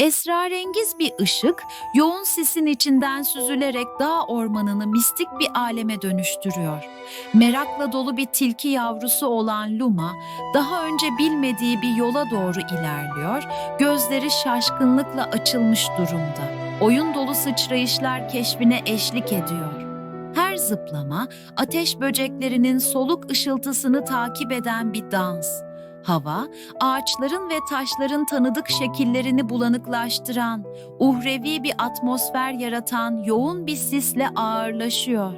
Esrarengiz bir ışık, yoğun sisin içinden süzülerek dağ ormanını mistik bir aleme dönüştürüyor. Merakla dolu bir tilki yavrusu olan Luma, daha önce bilmediği bir yola doğru ilerliyor, gözleri şaşkınlıkla açılmış durumda. Oyun dolu sıçrayışlar keşfine eşlik ediyor. Her zıplama, ateş böceklerinin soluk ışıltısını takip eden bir dans. Hava, ağaçların ve taşların tanıdık şekillerini bulanıklaştıran, uhrevi bir atmosfer yaratan yoğun bir sisle ağırlaşıyor.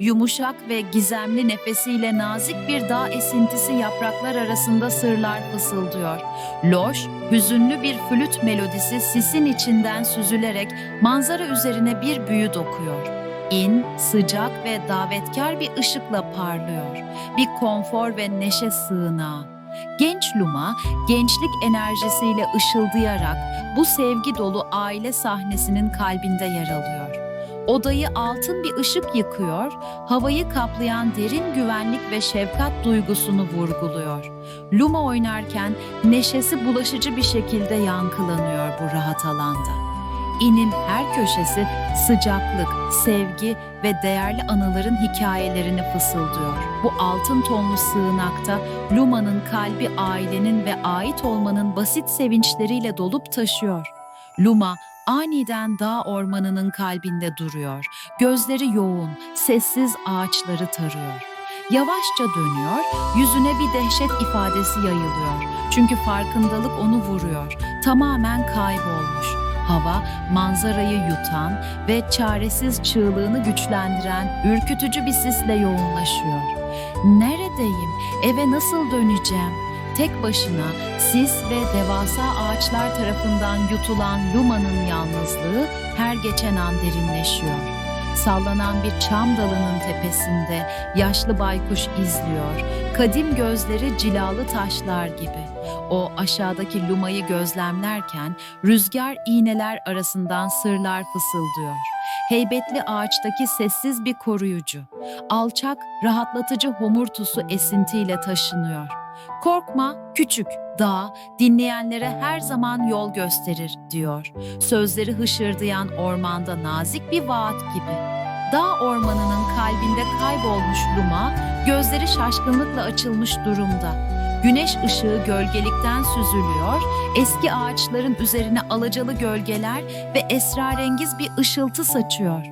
Yumuşak ve gizemli nefesiyle nazik bir dağ esintisi yapraklar arasında sırlar fısıldıyor. Loş, hüzünlü bir flüt melodisi sisin içinden süzülerek manzara üzerine bir büyü dokuyor. İn, sıcak ve davetkar bir ışıkla parlıyor. Bir konfor ve neşe sığınağı. Genç Luma, gençlik enerjisiyle ışıldayarak bu sevgi dolu aile sahnesinin kalbinde yer alıyor. Odayı altın bir ışık yıkıyor, havayı kaplayan derin güvenlik ve şefkat duygusunu vurguluyor. Luma oynarken neşesi bulaşıcı bir şekilde yankılanıyor bu rahat alanda. İnin her köşesi sıcaklık, sevgi ve değerli anıların hikayelerini fısıldıyor. Bu altın tonlu sığınakta Luma'nın kalbi ailenin ve ait olmanın basit sevinçleriyle dolup taşıyor. Luma aniden dağ ormanının kalbinde duruyor. Gözleri yoğun, sessiz ağaçları tarıyor. Yavaşça dönüyor, yüzüne bir dehşet ifadesi yayılıyor. Çünkü farkındalık onu vuruyor. Tamamen kaybolmuş. Hava manzarayı yutan ve çaresiz çığlığını güçlendiren ürkütücü bir sisle yoğunlaşıyor. Neredeyim? Eve nasıl döneceğim? Tek başına sis ve devasa ağaçlar tarafından yutulan Luma'nın yalnızlığı her geçen an derinleşiyor. Sallanan bir çam dalının tepesinde yaşlı baykuş izliyor. Kadim gözleri cilalı taşlar gibi. O aşağıdaki Luma'yı gözlemlerken rüzgar iğneler arasından sırlar fısıldıyor. Heybetli ağaçtaki sessiz bir koruyucu. Alçak, rahatlatıcı homurtusu esintiyle taşınıyor. Korkma, küçük, dağ, dinleyenlere her zaman yol gösterir, diyor. Sözleri hışırdayan ormanda nazik bir vaat gibi. Dağ ormanının kalbinde kaybolmuş Luma, gözleri şaşkınlıkla açılmış durumda. Güneş ışığı gölgelikten süzülüyor, eski ağaçların üzerine alacalı gölgeler ve esrarengiz bir ışıltı saçıyor.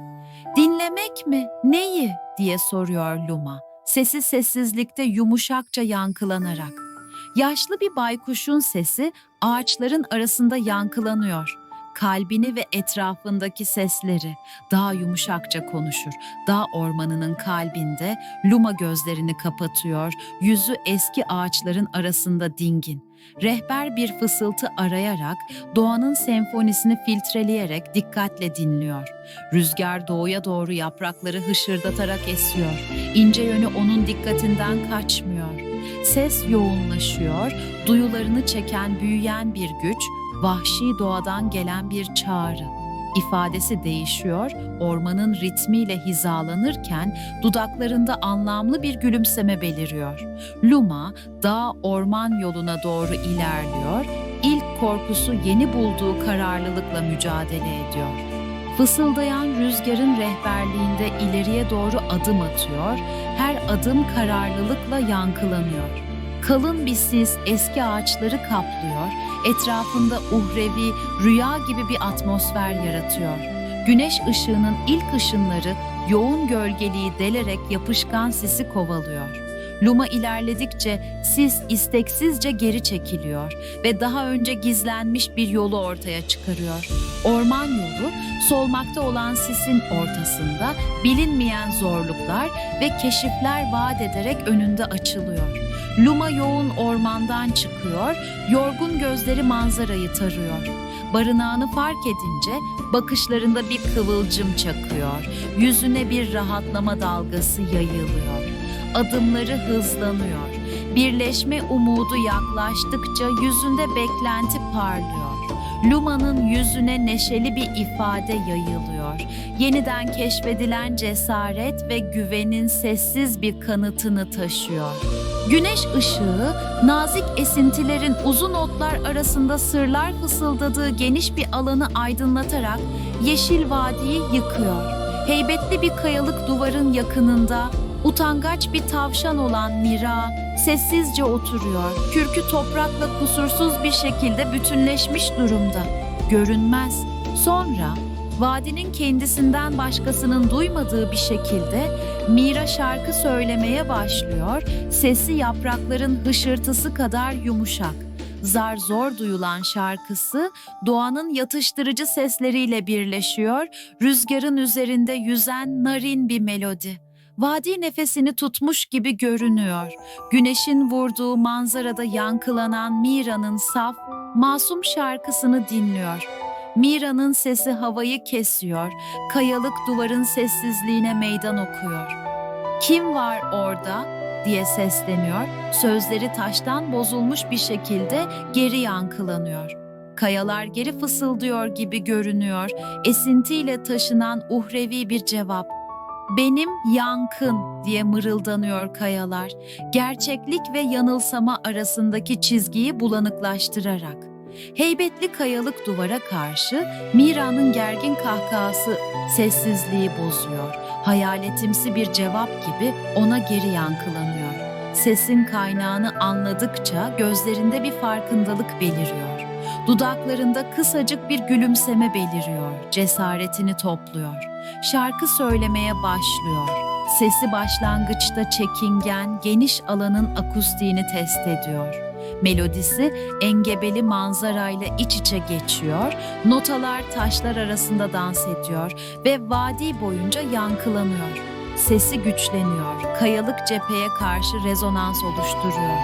Dinlemek mi? Neyi? diye soruyor Luma. Sesi sessizlikte yumuşakça yankılanarak. Yaşlı bir baykuşun sesi ağaçların arasında yankılanıyor. Kalbini ve etrafındaki sesleri daha yumuşakça konuşur. Dağ ormanının kalbinde Luma gözlerini kapatıyor, yüzü eski ağaçların arasında dingin. Rehber bir fısıltı arayarak, doğanın senfonisini filtreleyerek dikkatle dinliyor. Rüzgar doğuya doğru yaprakları hışırdatarak esiyor. İnce yönü onun dikkatinden kaçmıyor. Ses yoğunlaşıyor, duyularını çeken büyüyen bir güç, vahşi doğadan gelen bir çağrı. İfadesi değişiyor, ormanın ritmiyle hizalanırken dudaklarında anlamlı bir gülümseme beliriyor. Luma, dağ orman yoluna doğru ilerliyor, ilk korkusu yeni bulduğu kararlılıkla mücadele ediyor. Fısıldayan rüzgarın rehberliğinde ileriye doğru adım atıyor, her adım kararlılıkla yankılanıyor. Kalın bir sis eski ağaçları kaplıyor, etrafında uhrevi, rüya gibi bir atmosfer yaratıyor. Güneş ışığının ilk ışınları yoğun gölgeliği delerek yapışkan sisi kovalıyor. Luma ilerledikçe sis isteksizce geri çekiliyor ve daha önce gizlenmiş bir yolu ortaya çıkarıyor. Orman yolu solmakta olan sisin ortasında bilinmeyen zorluklar ve keşifler vaat ederek önünde açılıyor. Luma yoğun ormandan çıkıyor, yorgun gözleri manzarayı tarıyor. Barınağını fark edince bakışlarında bir kıvılcım çakıyor, yüzüne bir rahatlama dalgası yayılıyor. Adımları hızlanıyor. Birleşme umudu yaklaştıkça yüzünde beklenti parlıyor. Luma'nın yüzüne neşeli bir ifade yayılıyor. Yeniden keşfedilen cesaret ve güvenin sessiz bir kanıtını taşıyor. Güneş ışığı, nazik esintilerin uzun otlar arasında sırlar fısıldadığı geniş bir alanı aydınlatarak yeşil vadiyi yıkıyor. Heybetli bir kayalık duvarın yakınında utangaç bir tavşan olan Mira sessizce oturuyor. Kürkü toprakla kusursuz bir şekilde bütünleşmiş durumda. Görünmez. Sonra vadinin kendisinden başkasının duymadığı bir şekilde Mira şarkı söylemeye başlıyor. Sesi yaprakların hışırtısı kadar yumuşak. Zar zor duyulan şarkısı doğanın yatıştırıcı sesleriyle birleşiyor. Rüzgarın üzerinde yüzen narin bir melodi. Vadi nefesini tutmuş gibi görünüyor. Güneşin vurduğu manzarada yankılanan Mira'nın saf, masum şarkısını dinliyor. Mira'nın sesi havayı kesiyor, kayalık duvarın sessizliğine meydan okuyor. Kim var orada diye sesleniyor, sözleri taştan bozulmuş bir şekilde geri yankılanıyor. Kayalar geri fısıldıyor gibi görünüyor, esintiyle taşınan uhrevi bir cevap. Benim yankın diye mırıldanıyor kayalar, gerçeklik ve yanılsama arasındaki çizgiyi bulanıklaştırarak. Heybetli kayalık duvara karşı Mira'nın gergin kahkahası sessizliği bozuyor. Hayaletimsi bir cevap gibi ona geri yankılanıyor. Sesin kaynağını anladıkça gözlerinde bir farkındalık beliriyor. Dudaklarında kısacık bir gülümseme beliriyor. Cesaretini topluyor. Şarkı söylemeye başlıyor. Sesi başlangıçta çekingen, geniş alanın akustiğini test ediyor. Melodisi engebeli manzarayla iç içe geçiyor, notalar taşlar arasında dans ediyor ve vadi boyunca yankılanıyor. Sesi güçleniyor, kayalık cepheye karşı rezonans oluşturuyor.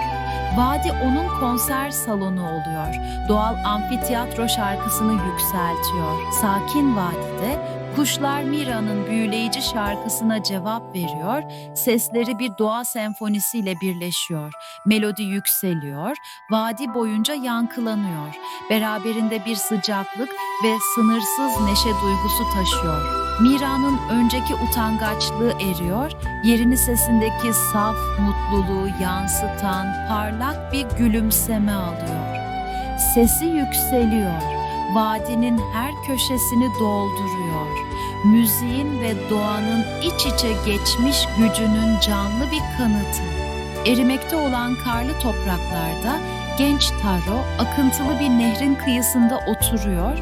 Vadi onun konser salonu oluyor. Doğal amfiteyatro şarkısını yükseltiyor. Sakin vadide kuşlar Mira'nın büyüleyici şarkısına cevap veriyor. Sesleri bir doğa senfonisiyle birleşiyor. Melodi yükseliyor, vadi boyunca yankılanıyor. Beraberinde bir sıcaklık ve sınırsız neşe duygusu taşıyor. Mira'nın önceki utangaçlığı eriyor, yerini sesindeki saf mutluluğu yansıtan parlak bir gülümseme alıyor. Sesi yükseliyor, vadinin her köşesini dolduruyor. Müziğin ve doğanın iç içe geçmiş gücünün canlı bir kanıtı. Erimekte olan karlı topraklarda genç Taro akıntılı bir nehrin kıyısında oturuyor,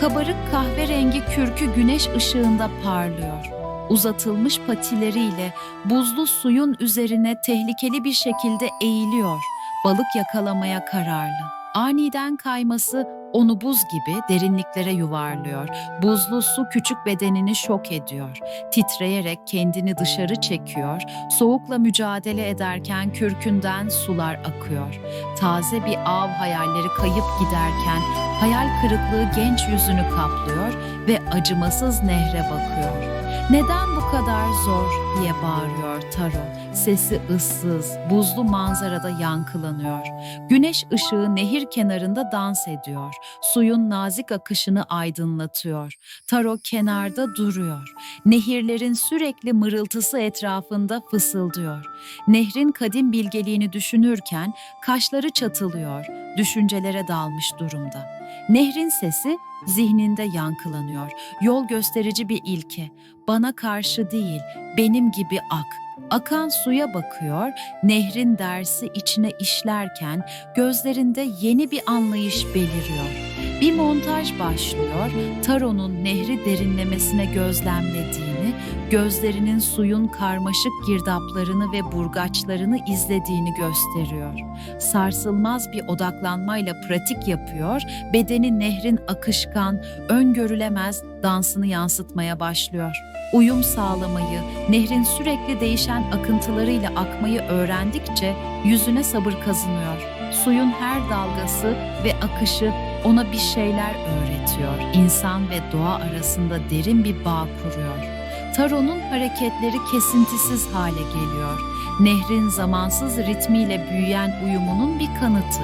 kabarık kahverengi kürkü güneş ışığında parlıyor. Uzatılmış patileriyle buzlu suyun üzerine tehlikeli bir şekilde eğiliyor, balık yakalamaya kararlı. Aniden kayması onu buz gibi derinliklere yuvarlıyor. Buzlu su küçük bedenini şok ediyor. Titreyerek kendini dışarı çekiyor. Soğukla mücadele ederken kürkünden sular akıyor. Taze bir av hayalleri kayıp giderken hayal kırıklığı genç yüzünü kaplıyor ve acımasız nehre bakıyor. Neden bu kadar zor diye bağırıyor Taro. Sesi ıssız, buzlu manzarada yankılanıyor. Güneş ışığı nehir kenarında dans ediyor. Suyun nazik akışını aydınlatıyor. Taro kenarda duruyor. Nehirlerin sürekli mırıltısı etrafında fısıldıyor. Nehrin kadim bilgeliğini düşünürken kaşları çatılıyor. Düşüncelere dalmış durumda. Nehrin sesi zihninde yankılanıyor. Yol gösterici bir ilke. Bana karşı değil, benim gibi ak. Akan suya bakıyor, nehrin dersi içine işlerken gözlerinde yeni bir anlayış beliriyor. Bir montaj başlıyor, Taro'nun nehri derinlemesine gözlemlediğini, gözlerinin suyun karmaşık girdaplarını ve burgaçlarını izlediğini gösteriyor. Sarsılmaz bir odaklanmayla pratik yapıyor, bedeni nehrin akışkan, öngörülemez dansını yansıtmaya başlıyor. Uyum sağlamayı, nehrin sürekli değişen akıntılarıyla akmayı öğrendikçe yüzüne sabır kazanıyor. Suyun her dalgası ve akışı ona bir şeyler öğretiyor. İnsan ve doğa arasında derin bir bağ kuruyor. Taro'nun hareketleri kesintisiz hale geliyor. Nehrin zamansız ritmiyle büyüyen uyumunun bir kanıtı.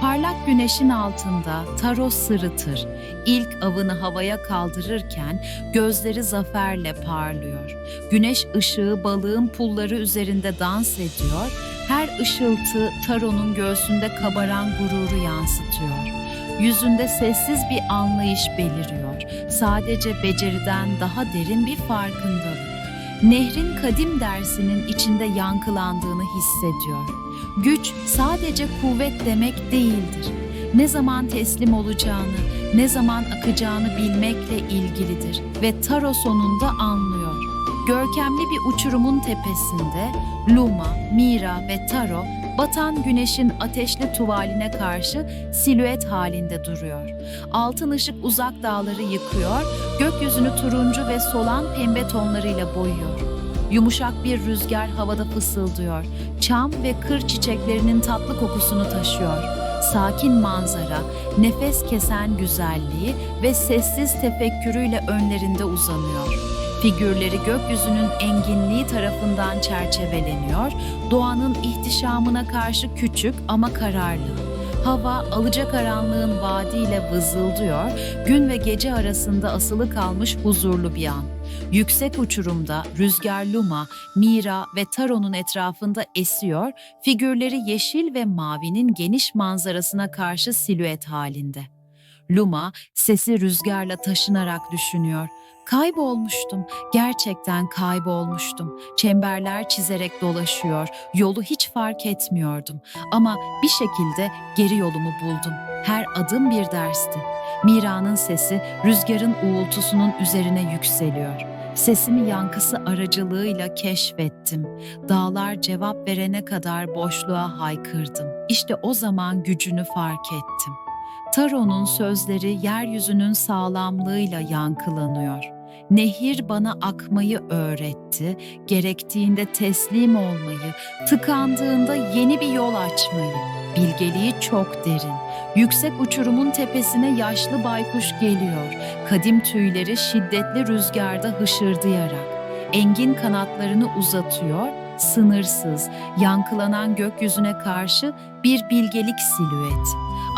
Parlak güneşin altında Taro sırıtır. İlk avını havaya kaldırırken gözleri zaferle parlıyor. Güneş ışığı balığın pulları üzerinde dans ediyor Her ışıltı Taro'nun göğsünde kabaran gururu yansıtıyor. Yüzünde sessiz bir anlayış beliriyor. Sadece beceriden daha derin bir farkındalık. Nehrin kadim dersinin içinde yankılandığını hissediyor. Güç sadece kuvvet demek değildir. Ne zaman teslim olacağını, ne zaman akacağını bilmekle ilgilidir ve Taro sonunda anlıyor. Görkemli bir uçurumun tepesinde Luma, Mira ve Taro batan güneşin ateşli tuvaline karşı silüet halinde duruyor. Altın ışık uzak dağları yıkıyor, gökyüzünü turuncu ve solan pembe tonlarıyla boyuyor. Yumuşak bir rüzgar havada fısıldıyor. Çam ve kır çiçeklerinin tatlı kokusunu taşıyor. Sakin manzara, nefes kesen güzelliği ve sessiz tefekkürüyle önlerinde uzanıyor. Figürleri gökyüzünün enginliği tarafından çerçeveleniyor, doğanın ihtişamına karşı küçük ama kararlı. Hava alacakaranlığın vaadiyle vızıldıyor, gün ve gece arasında asılı kalmış huzurlu bir an. Yüksek uçurumda rüzgar Luma, Mira ve Taro'nun etrafında esiyor, figürleri yeşil ve mavinin geniş manzarasına karşı silüet halinde. Luma sesi rüzgarla taşınarak düşünüyor. Kaybolmuştum, gerçekten kaybolmuştum. Çemberler çizerek dolaşıyor, yolu hiç fark etmiyordum. Ama bir şekilde geri yolumu buldum. Her adım bir dersti. Mira'nın sesi rüzgarın uğultusunun üzerine yükseliyor. Sesimi yankısı aracılığıyla keşfettim. Dağlar cevap verene kadar boşluğa haykırdım. İşte o zaman gücünü fark ettim. Taro'nun sözleri yeryüzünün sağlamlığıyla yankılanıyor. Nehir bana akmayı öğretti, gerektiğinde teslim olmayı, tıkandığında yeni bir yol açmayı. Bilgeliği çok derin. Yüksek uçurumun tepesine yaşlı baykuş geliyor. Kadim tüyleri şiddetli rüzgarda hışırdayarak. Engin kanatlarını uzatıyor, sınırsız, yankılanan gökyüzüne karşı bir bilgelik silüet.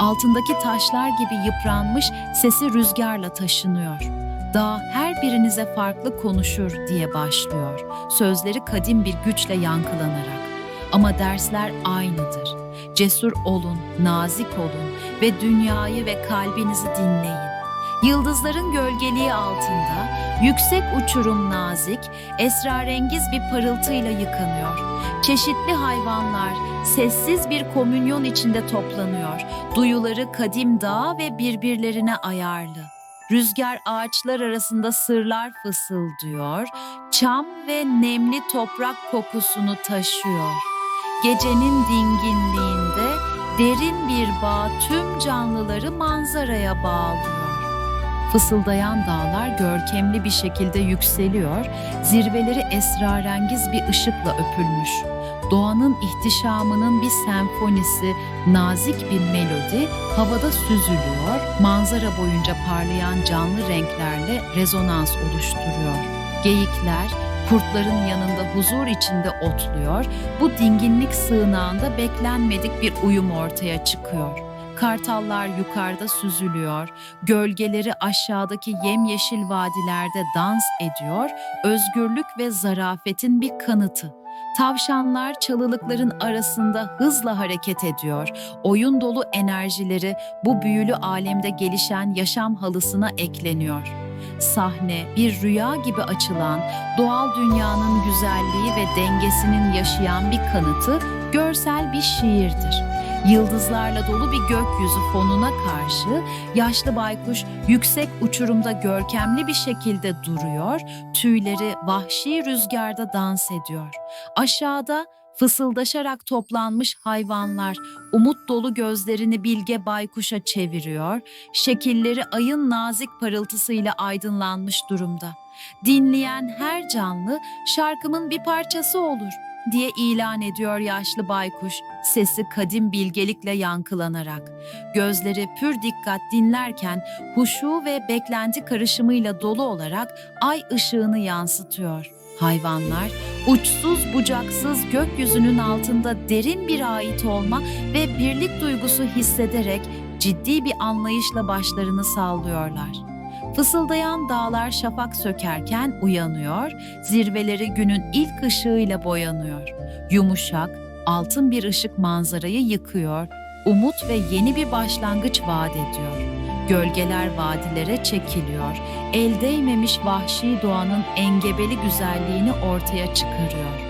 Altındaki taşlar gibi yıpranmış sesi rüzgarla taşınıyor. Dağ her birinize farklı konuşur diye başlıyor. Sözleri kadim bir güçle yankılanarak. Ama dersler aynıdır. Cesur olun, nazik olun ve dünyayı ve kalbinizi dinleyin. Yıldızların gölgeliği altında yüksek uçurum nazik, esrarengiz bir parıltıyla yıkanıyor. Çeşitli hayvanlar sessiz bir komünyon içinde toplanıyor. Duyuları kadim dağ ve birbirlerine ayarlı. Rüzgar ağaçlar arasında sırlar fısıldıyor, çam ve nemli toprak kokusunu taşıyor. Gecenin dinginliğinde derin bir bağ tüm canlıları manzaraya bağlıyor. Fısıldayan dağlar görkemli bir şekilde yükseliyor, zirveleri esrarengiz bir ışıkla öpülmüş. Doğanın ihtişamının bir senfonisi, nazik bir melodi havada süzülüyor, manzara boyunca parlayan canlı renklerle rezonans oluşturuyor. Geyikler, kurtların yanında huzur içinde otluyor, bu dinginlik sığınağında beklenmedik bir uyum ortaya çıkıyor. Kartallar yukarıda süzülüyor, gölgeleri aşağıdaki yemyeşil vadilerde dans ediyor, özgürlük ve zarafetin bir kanıtı. Tavşanlar çalılıkların arasında hızla hareket ediyor. Oyun dolu enerjileri bu büyülü alemde gelişen yaşam halısına ekleniyor. Sahne bir rüya gibi açılan, doğal dünyanın güzelliği ve dengesinin yaşayan bir kanıtı, görsel bir şiirdir. Yıldızlarla dolu bir gökyüzü fonuna karşı yaşlı baykuş yüksek uçurumda görkemli bir şekilde duruyor, tüyleri vahşi rüzgarda dans ediyor. Aşağıda fısıldaşarak toplanmış hayvanlar umut dolu gözlerini bilge baykuşa çeviriyor, şekilleri ayın nazik parıltısıyla aydınlanmış durumda. Dinleyen her canlı şarkımın bir parçası olur diye ilan ediyor yaşlı baykuş, sesi kadim bilgelikle yankılanarak. Gözleri pür dikkat dinlerken huşu ve beklenti karışımıyla dolu olarak ay ışığını yansıtıyor. Hayvanlar uçsuz bucaksız gökyüzünün altında derin bir ait olma ve birlik duygusu hissederek ciddi bir anlayışla başlarını sallıyorlar. Fısıldayan dağlar şafak sökerken uyanıyor, zirveleri günün ilk ışığıyla boyanıyor. Yumuşak, altın bir ışık manzarayı yıkıyor, umut ve yeni bir başlangıç vaat ediyor. Gölgeler vadilere çekiliyor, el değmemiş vahşi doğanın engebeli güzelliğini ortaya çıkarıyor.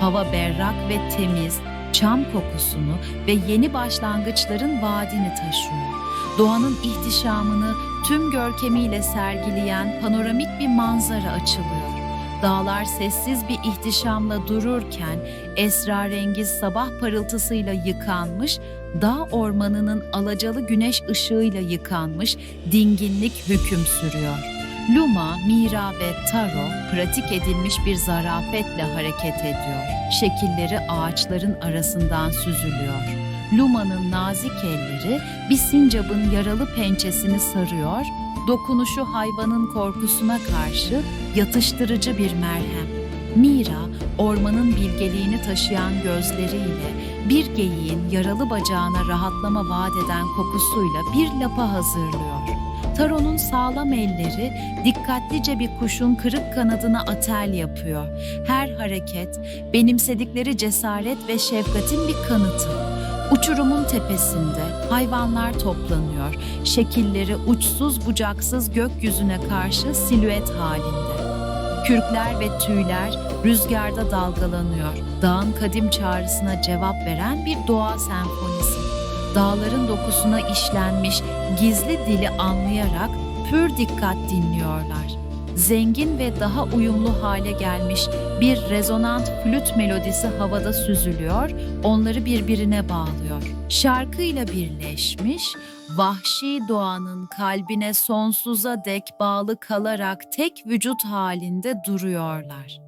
Hava berrak ve temiz, çam kokusunu ve yeni başlangıçların vaadini taşıyor. Doğanın ihtişamını tüm görkemiyle sergileyen panoramik bir manzara açılıyor. Dağlar sessiz bir ihtişamla dururken esrarengiz sabah parıltısıyla yıkanmış, dağ ormanının alacalı güneş ışığıyla yıkanmış dinginlik hüküm sürüyor. Luma, Mira ve Taro pratik edilmiş bir zarafetle hareket ediyor. Şekilleri ağaçların arasından süzülüyor. Luma'nın nazik elleri bir sincabın yaralı pençesini sarıyor, dokunuşu hayvanın korkusuna karşı yatıştırıcı bir merhem. Mira, ormanın bilgeliğini taşıyan gözleriyle bir geyiğin yaralı bacağına rahatlama vaat eden kokusuyla bir lapa hazırlıyor. Taro'nun sağlam elleri dikkatlice bir kuşun kırık kanadına atel yapıyor. Her hareket benimsedikleri cesaret ve şefkatin bir kanıtı. Uçurumun tepesinde hayvanlar toplanıyor. Şekilleri uçsuz bucaksız gökyüzüne karşı silüet halinde. Kürkler ve tüyler rüzgarda dalgalanıyor. Dağın kadim çağrısına cevap veren bir doğa senfonisi. Dağların dokusuna işlenmiş gizli dili anlayarak pür dikkat dinliyorlar. Zengin ve daha uyumlu hale gelmiş bir rezonant flüt melodisi havada süzülüyor, onları birbirine bağlıyor. Şarkıyla birleşmiş, vahşi doğanın kalbine sonsuza dek bağlı kalarak tek vücut halinde duruyorlar.